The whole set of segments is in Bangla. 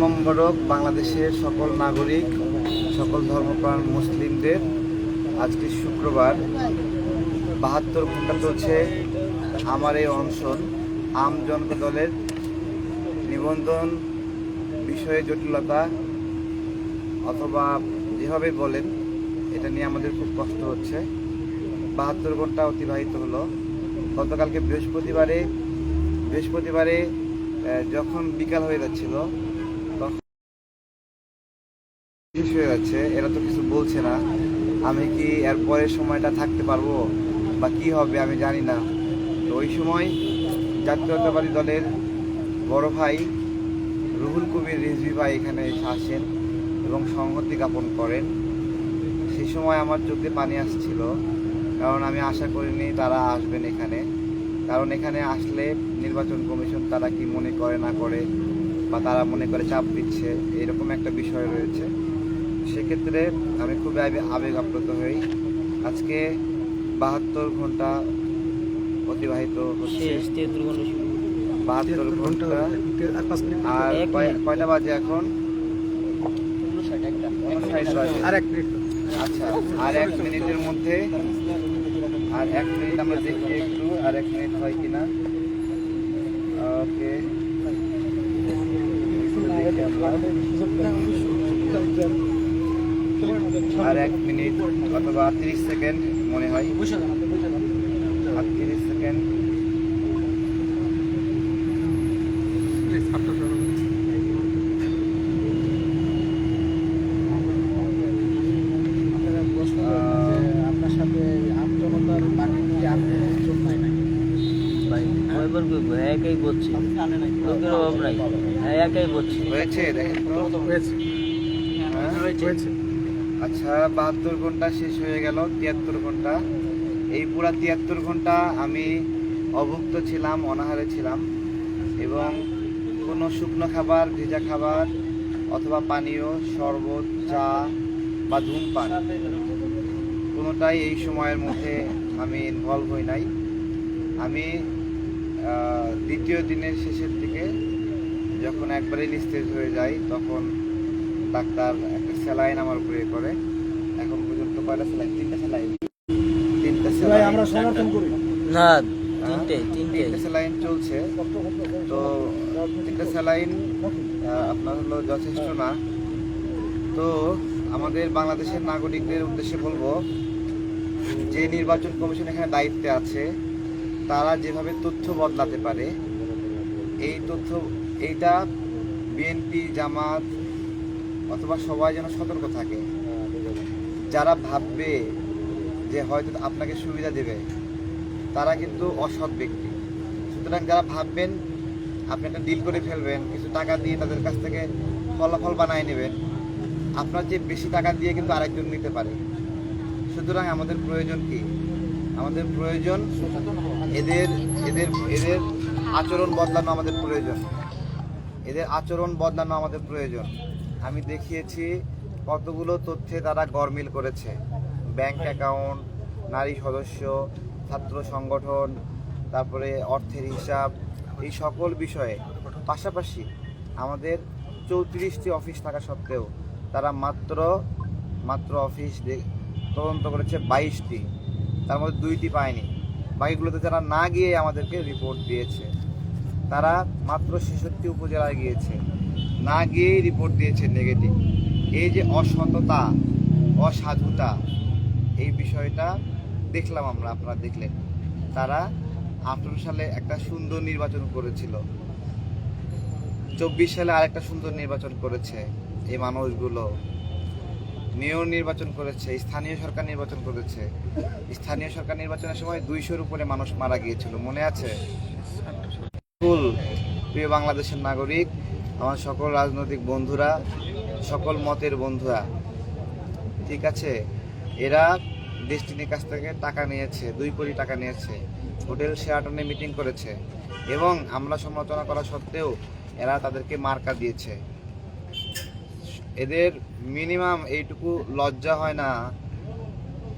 মোবারক বাংলাদেশের সকল নাগরিক, সকল ধর্মপ্রাণ মুসলিমদের আজকে শুক্রবার বাহাত্তর ঘণ্টা চলছে আমার এই অনশন। আম জনতা দলের নিবন্ধন বিষয়ে জটিলতা অথবা যেভাবে বলেন, এটা নিয়ে আমাদের খুব কষ্ট হচ্ছে। বাহাত্তর ঘণ্টা অতিবাহিত হলো। গতকালকে বৃহস্পতিবারে বৃহস্পতিবারে যখন বিকাল হয়ে যাচ্ছিল হয়ে যাচ্ছে এরা তো কিছু বলছে না। আমি কি এর পরের সময়টা থাকতে পারব বা কি হবে আমি জানি না। তো ওই সময় জাতীয়তাবাদী দলের বড় ভাই রুহুল কবির রিজভি ভাই এখানে এসে আসেন এবং সংহতি জ্ঞাপন করেন। সেই সময় আমার চোখে পানি আসছিল, কারণ আমি আশা করিনি তারা আসবেন এখানে। কারণ এখানে আসলে নির্বাচন কমিশন তারা কি মনে করে না করে বা তারা মনে করে চাপ দিচ্ছে, এরকম একটা বিষয় রয়েছে। সেক্ষেত্রে আমি খুবই আবেগ আপ্লুত হই। আজকে বাহাত্তর ঘণ্টা অতিবাহিত হচ্ছে। বাহাত্তর ঘণ্টা আর। কয়টা বাজে এখন? আর এক মিনিট। আচ্ছা আর এক মিনিটের মধ্যে আর এক মিনিট আমরা দেখি একটু আর এক মিনিট হয় কিনা। ওকে। আর এক মিনিট অথবা তিরিশ সেকেন্ড মনে হয়। আর তিরিশ সেকেন্ড। একাই বলছি। লোকের অভাব নাই। হ্যাঁ একাই বলছি। হয়েছে দেখেন। হয়েছে। হ্যাঁ? হয়েছে। আচ্ছা বাহাত্তর ঘণ্টা শেষ হয়ে গেল, তিয়াত্তর ঘণ্টা। এই পুরা তিয়াত্তর ঘণ্টা আমি অভুক্ত ছিলাম, অনাহারে ছিলাম। এবং কোনো শুকনো খাবার, ভেজা খাবার অথবা পানীয়, শরবত, চা বা ধূমপান কোনোটাই এই সময়ের মধ্যে আমি ইনভলভ হই নাই। আমি দ্বিতীয় দিনের শেষের দিকে যখন একবারে নিস্তেজ হয়ে যাই, তখন ডাক্তার স্যালাইন আমার উপরে করে। এখন পর্যন্ত কয়টা স্যালাইন? তিনটা স্যালাইন। তিনটা ভাই স্যালাইন। আমরা সমর্থন করি। না তিনটে তিনটে। তিনটা স্যালাইন চলছে। তো তিনটা স্যালাইন আপনার হলো যথেষ্ট না। তো আমাদের বাংলাদেশের নাগরিকদের উদ্দেশ্যে বলব যে নির্বাচন কমিশন এখানে দায়িত্বে আছে তারা যেভাবে তথ্য বদলাতে পারে এই তথ্য এইটা বিএনপি জামাত অথবা সবাই যেন সতর্ক থাকে। যারা ভাববে যে হয়তো আপনাকে সুবিধা দেবে তারা কিন্তু অসৎ ব্যক্তি। সুতরাং যারা ভাববেন আপনি একটা ডিল করে ফেলবেন কিছু টাকা দিয়ে তাদের কাছ থেকে ফলাফল বানায় নেবেন আপনার যে বেশি টাকা দিয়ে কিন্তু আরেকজন নিতে পারে। সুতরাং আমাদের প্রয়োজন কি? আমাদের প্রয়োজন এদের এদের এদের আচরণ বদলানো আমাদের প্রয়োজন। এদের আচরণ বদলানো আমাদের প্রয়োজন। আমি দেখিয়েছি কতগুলো তথ্যে তারা গরমিল করেছে। ব্যাংক অ্যাকাউন্ট নারী সদস্য ছাত্র সংগঠন তারপরে অর্থের হিসাব এই সকল বিষয়ে। পাশাপাশি আমাদের চৌত্রিশটি অফিস থাকা সত্ত্বেও তারা মাত্র মাত্র অফিস তদন্ত করেছে বাইশটি। তার মধ্যে দুইটি পায়নি। বাকিগুলোতে যারা না গিয়ে আমাদেরকে রিপোর্ট দিয়েছে তারা মাত্র ছেষট্টি উপজেলায় গিয়েছে। না গিয়েই রিপোর্ট দিয়েছে নেগেটিভ এই যে অসততা অসাধুতা এই বিষয়টা দেখলাম আমরা আপনারা দেখলেন। তারা আঠারো সালে একটা সুন্দর নির্বাচন করেছিল। চব্বিশ সালে আরেকটা সুন্দর নির্বাচন করেছে এই মানুষগুলো। মেয়র নির্বাচন করেছে স্থানীয় সরকার নির্বাচন করেছে। স্থানীয় সরকার নির্বাচনের সময় দুইশোর উপরে মানুষ মারা গিয়েছিল মনে আছে? প্রিয় বাংলাদেশের নাগরিক আমার সকল রাজনৈতিক বন্ধুরা, সকল মতের বন্ধুরা, ঠিক আছে? এরা ডেস্টিনির কাছ থেকে টাকা নিয়েছে, দুই কোটি টাকা নিয়েছে, হোটেল শেয়াটনে মিটিং করেছে এবং আমরা সমালোচনা করা সত্ত্বেও এরা তাদেরকে মার্কা দিয়েছে। এদের মিনিমাম এইটুকু লজ্জা হয় না,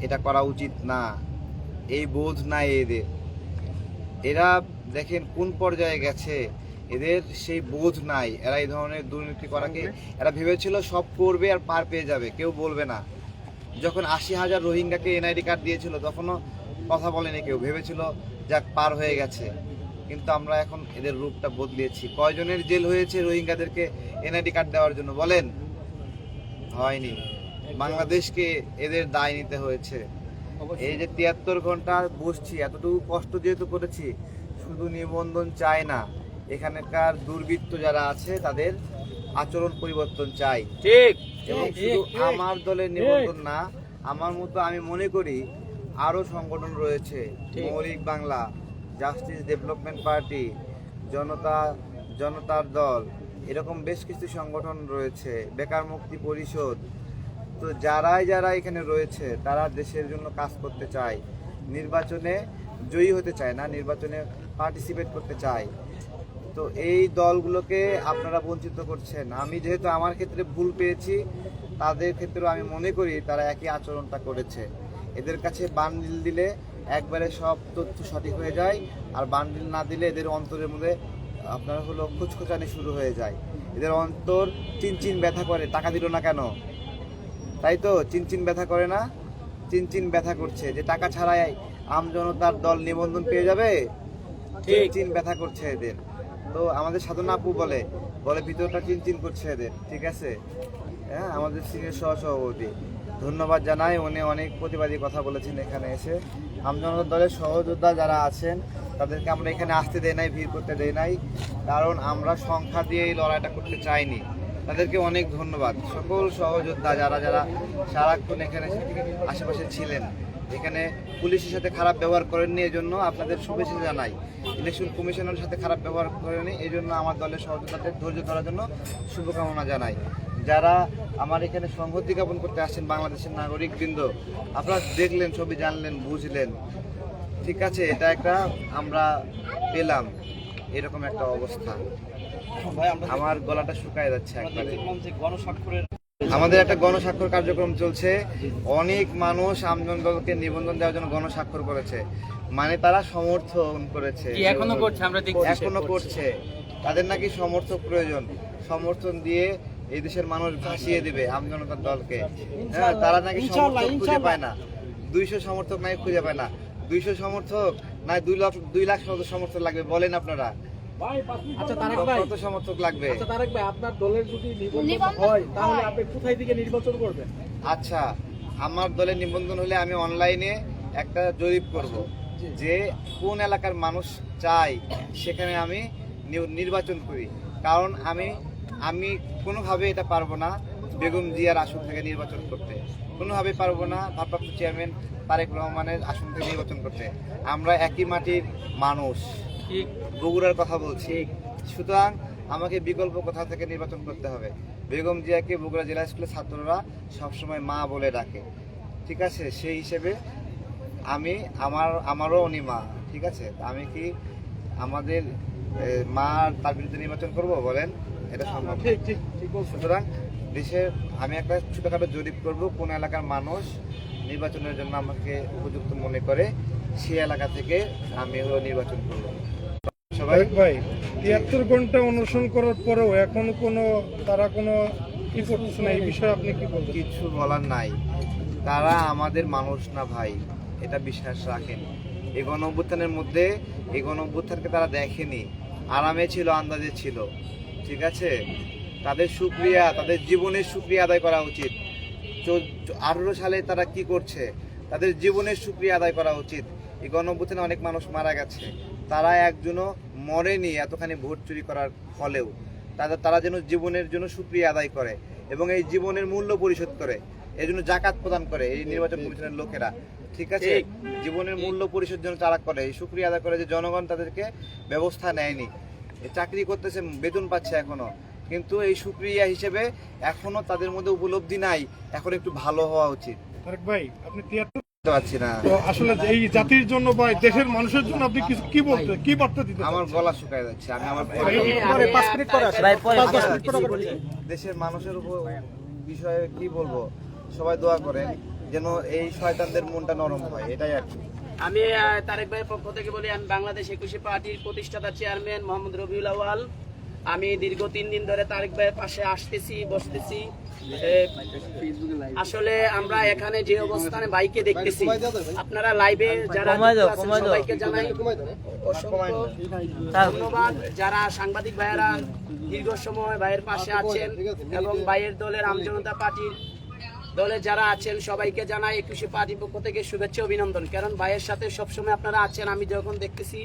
এটা করা উচিত না, এই বোধ নাই এদের। এরা দেখেন কোন পর্যায়ে গেছে এদের সেই বোধ নাই। এরা এই ধরনের দুর্নীতি করাকে এরা ভেবেছিল সব করবে আর পার পেয়ে যাবে কেউ বলবে না। যখন আশি হাজার রোহিঙ্গাকে এনআইডি কার্ড দিয়েছিল তখনও কথা বলেনি কেউ। ভেবেছিল যাক পার হয়ে গেছে। কিন্তু আমরা এখন এদের রূপটা বদলিয়েছি। কয়জনের জেল হয়েছে রোহিঙ্গাদেরকে এনআইডি কার্ড দেওয়ার জন্য? বলেন। হয়নি। বাংলাদেশকে এদের দায় নিতে হয়েছে। এই যে তিয়াত্তর ঘণ্টা বসছি এতটুকু কষ্ট যেহেতু করেছি শুধু নিবন্ধন চায় না। এখানকার দুর্বৃত্ত যারা আছে তাদের আচরণ পরিবর্তন চাই। ঠিক। এবং শুধু আমার দলের নিবন্ধন না আমার মতো আমি মনে করি আরও সংগঠন রয়েছে মৌলিক Bangla justice development party Janata জনতার দল এরকম বেশ কিছু সংগঠন রয়েছে বেকার মুক্তি পরিষদ। তো যারাই যারা এখানে রয়েছে তারা দেশের জন্য কাজ করতে চায়। নির্বাচনে জয়ী হতে চায় না নির্বাচনে পার্টিসিপেট করতে চায়। তো এই দলগুলোকে আপনারা বঞ্চিত করছেন। আমি যেহেতু আমার ক্ষেত্রে ভুল পেয়েছি তাদের ক্ষেত্রেও আমি মনে করি তারা একই আচরণটা করেছে। এদের কাছে বান্ডিল দিলে একবারে সব তথ্য সঠিক হয়ে যায় আর বান্ডিল না দিলে এদের অন্তরের মধ্যে আপনার হলো খুচখুচানি শুরু হয়ে যায়। এদের অন্তর চিনচিন ব্যথা করে টাকা দিল না কেন? তাই তো? চিনচিন ব্যথা করে না? চিনচিন ব্যথা করছে। যে টাকা ছাড়াই আম জনতার দল নিবন্ধন পেয়ে যাবে? ঠিক। চিন ব্যথা করছে এদের। তো আমাদের সাধনা আপু বলে বলে ভিতরটা চিনচিন করছে এদের, ঠিক আছে? হ্যাঁ আমাদের সিনিয়র সহ সভাপতি ধন্যবাদ জানাই, উনি অনেক প্রতিবাদী কথা বলেছেন এখানে এসে। আমজনতার দলের সহযোদ্ধা যারা আছেন, তাদেরকে আমরা এখানে আসতে দেয় নাই, ভিড় করতে দেয় নাই, কারণ আমরা সংখ্যা দিয়ে এই লড়াইটা করতে চাইনি। তাদেরকে অনেক ধন্যবাদ। সকল সহযোদ্ধা যারা যারা সারাক্ষণ এখানে আশেপাশে ছিলেন এখানে পুলিশের সাথে খারাপ ব্যবহার করেননি এই জন্য আপনাদের শুভেচ্ছা জানাই। ইলেকশন কমিশনের সাথে খারাপ ব্যবহার করেনি এই জন্য আমার দলের সহযোদ্ধাদের ধৈর্য ধরার জন্য শুভকামনা জানাই। যারা আমার এখানে সংহতি জ্ঞাপন করতে আসছেন বাংলাদেশের নাগরিক বৃন্দ আপনারা দেখলেন ছবি জানলেন বুঝলেন। ঠিক আছে এটা একটা আমরা পেলাম এরকম একটা অবস্থা। আমার গলাটা শুকায় যাচ্ছে একবারে। আমাদের একটা গণস্বাক্ষর কার্যক্রম চলছে। অনেক মানুষ আমজন দলকে নিবন্ধন দেওয়ার জন্য গণস্বাক্ষর করেছে। মানে তারা সমর্থন করেছে। এখনও করছে? আমরা এখনও করছে। তাদের নাকি সমর্থক প্রয়োজন। সমর্থন দিয়ে এই দেশের মানুষ ভাসিয়ে দেবে আমজনতার দলকে। হ্যাঁ তারা নাকি সমর্থক খুঁজে পায় না। দুইশো সমর্থক নাকি খুঁজে পায় না। দুইশো সমর্থক না দুই লাখ দুই লাখ সমর্থক লাগবে বলেন আপনারা। আচ্ছা তারেক ভাই। কত সমর্থক লাগবে? আচ্ছা তারেক ভাই আপনার দলের যদি নিবন্ধন নিবন্ধন হয় তাহলে আপনি কোথায় থেকে নির্বাচন করবেন? আচ্ছা আমার দলের নিবন্ধন হলে আমি অনলাইনে একটা জরিপ করব যে কোন এলাকার মানুষ চাই সেখানে আমি নির্বাচন করি। কারণ আমি আমি কোনোভাবে এটা পারব না বেগম জিয়ার আসন থেকে নির্বাচন করতে। কোনোভাবে পারব না ভারপ্রাপ্ত চেয়ারম্যান তারেক রহমানের আসন থেকে নির্বাচন করতে। আমরা একই মাটির মানুষ। ঠিক বগুড়ার কথা বলছি। সুতরাং আমাকে বিকল্প কোথা থেকে নির্বাচন করতে হবে? বেগম জিয়াকে বগুড়া জেলা স্কুলের ছাত্ররা সবসময় মা বলে ডাকে। ঠিক আছে? সেই হিসেবে আমি আমার আমারও উনি মা। ঠিক আছে? আমি কি আমাদের মা তার বিরুদ্ধে নির্বাচন করব? বলেন এটা সম্ভব ঠিক ঠিক ঠিক সুতরাং দেশের আমি একটা ছোটোখাটো জরিপ করব। কোন এলাকার মানুষ নির্বাচনের জন্য আমাকে উপযুক্ত মনে করে সেই এলাকা থেকে আমি হলো নির্বাচন করব। তারেক ভাই তিয়াত্তর ঘণ্টা অনুসরণ করার পরেও এখনও কোনো তারা কোনো কি করতেছে না এই বিষয়ে আপনি কি বলবেন? কিছু বলার নাই। তারা আমাদের মানুষ না ভাই এটা বিশ্বাস রাখেন। এই গণ অভ্যুত্থানের মধ্যে এই গণ অভ্যুত্থানকে তারা দেখেনি। আরামে ছিল আন্দাজে ছিল ঠিক আছে? তাদের সুক্রিয়া তাদের জীবনের সুক্রিয়া আদায় করা উচিত। আঠেরো সালে তারা কি করছে? তাদের জীবনের সুক্রিয়া আদায় করা উচিত। এই গণ অভ্যুত্থানে অনেক মানুষ মারা গেছে। তারা একজনও মরেনি এতখানি ভোট চুরি করার ফলেও। তাদের তারা যেন জীবনের জন্য সুক্রিয়া আদায় করে এবং এই জীবনের মূল্য পরিশোধ করে এই জন্য জাকাত প্রদান করে এই নির্বাচন কমিশনের লোকেরা। ঠিক আছে? জীবনের মূল্য পরিশোধ জন্য তারা করে এই সুক্রিয়া আদায় করে যে জনগণ তাদেরকে ব্যবস্থা নেয়নি। চাকরি করতেছে বেতন পাচ্ছে এখনও। কিন্তু এই সুক্রিয়া হিসেবে এখনও তাদের মধ্যে উপলব্ধি নাই। এখন একটু ভালো হওয়া উচিত। তারেক ভাই আপনি তো আসলে এই জাতির জন্য বা দেশের মানুষের জন্য আপনি কিছু কি বলতে কি বার্তা দিতে আমার গলা শুকায় যাচ্ছে আমি আমার পরে পাঁচ মিনিট পরে আসেন। ভাই পরে পাঁচ মিনিট পরে দেশের মানুষের উপর বিষয়ে কি বলব? সবাই দোয়া করেন যেন এই শয়তানদের মনটা নরম হয় এটাই আর কি। আমি তারেক ভাইয়ের পক্ষ থেকে বলি আমি বাংলাদেশ একুশে পার্টির প্রতিষ্ঠাতা চেয়ারম্যান মোহাম্মদ রবিউল আওয়াল আমি দীর্ঘ তিন দিন ধরে তারেক ভাইয়ের পাশে আসতেছি বসতেছি। আসলে আমরা এখানে যে অবস্থানে বাইকে দেখতেছি আপনারা লাইভে যারা। সবাইকে জানাই ধন্যবাদ। যারা সাংবাদিক ভাইয়েরা দীর্ঘ সময় ভাইয়ের পাশে আছেন এবং ভাইয়ের দলের আমজনতা পার্টির দলে যারা আছেন সবাইকে জানাই একুশে পার্টির পক্ষ থেকে শুভেচ্ছা অভিনন্দন। কারণ ভাইয়ের সাথে সবসময় আপনারা আছেন আমি যখন দেখতেছি